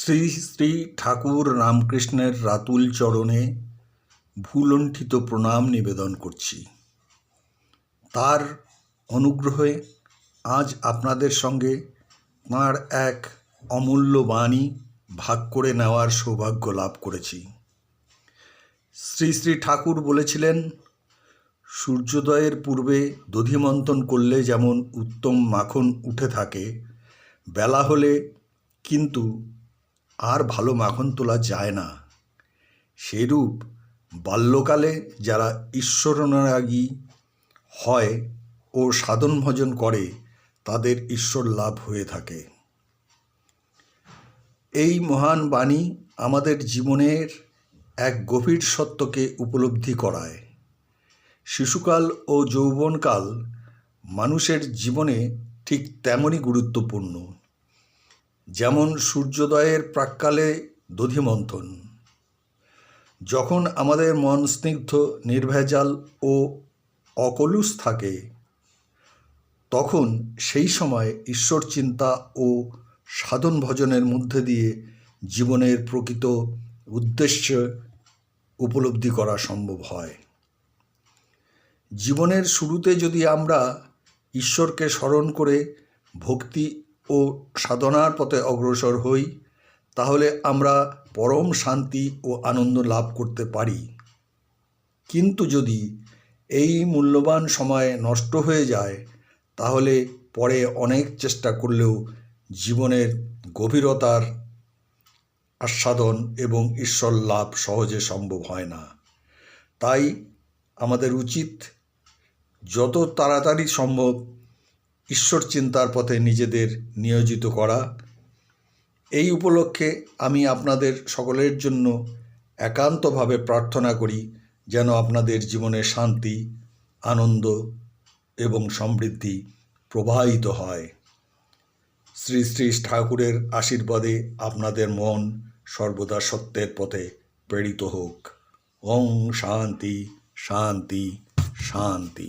শ্রী শ্রী ঠাকুর রামকৃষ্ণের রাতুল চরণে ভুলণ্ঠিত প্রণাম নিবেদন করছি। তার অনুগ্রহে আজ আপনাদের সঙ্গে তাঁর এক অমূল্য বাণী ভাগ করে নেওয়ার সৌভাগ্য লাভ করেছি। শ্রী শ্রী ঠাকুর বলেছিলেন, সূর্যোদয়ের পূর্বে দধিমন্তন করলে যেমন উত্তম মাখন উঠে থাকে, বেলা হলে কিন্তু আর ভালো মাখন তোলা যায় না। সেরূপ বাল্যকালে যারা ঈশ্বরানুরাগী হয় ও সাধন ভজন করে, তাদের ঈশ্বর লাভ হয়ে থাকে। এই মহান বাণী আমাদের জীবনের এক গভীর সত্যকে উপলব্ধি করায়। শিশুকাল ও যৌবনকাল মানুষের জীবনে ঠিক তেমনই গুরুত্বপূর্ণ। যেমন সূর্যোদয়ের প্রাক্কালে দধিমন্থন, যখন আমাদের মন স্নিগ্ধ, নির্ভেজাল ও অকলুষ থাকে, তখন সেই সময় ঈশ্বর চিন্তা ও সাধন ভজনের মধ্যে দিয়ে জীবনের প্রকৃত উদ্দেশ্য উপলব্ধি করা সম্ভব হয়। জীবনের শুরুতে যদি আমরা ঈশ্বরকে স্মরণ করে ভক্তি ও সাধনার পথে অগ্রসর হই, তাহলে আমরা পরম শান্তি ও আনন্দ লাভ করতে পারি। কিন্তু যদি এই মূল্যবান সময় নষ্ট হয়ে যায়, তাহলে পরে অনেক চেষ্টা করলেও জীবনের গভীরতার আস্বাদন এবং ঈশ্বর লাভ সহজে সম্ভব হয় না। তাই আমাদের উচিত যত তাড়াতাড়ি সম্ভব ঈশ্বর চিন্তার পথে নিজেদের নিয়োজিত করা। এই উপলক্ষে আমি আপনাদের সকলের জন্য একান্তভাবে প্রার্থনা করি যেন আপনাদের জীবনে শান্তি, আনন্দ এবং সমৃদ্ধি প্রবাহিত হয়। শ্রী শ্রী ঠাকুরের আশীর্বাদে আপনাদের মন সর্বদা সত্যের পথে প্রেরিত হোক। ওং শান্তি শান্তি শান্তি।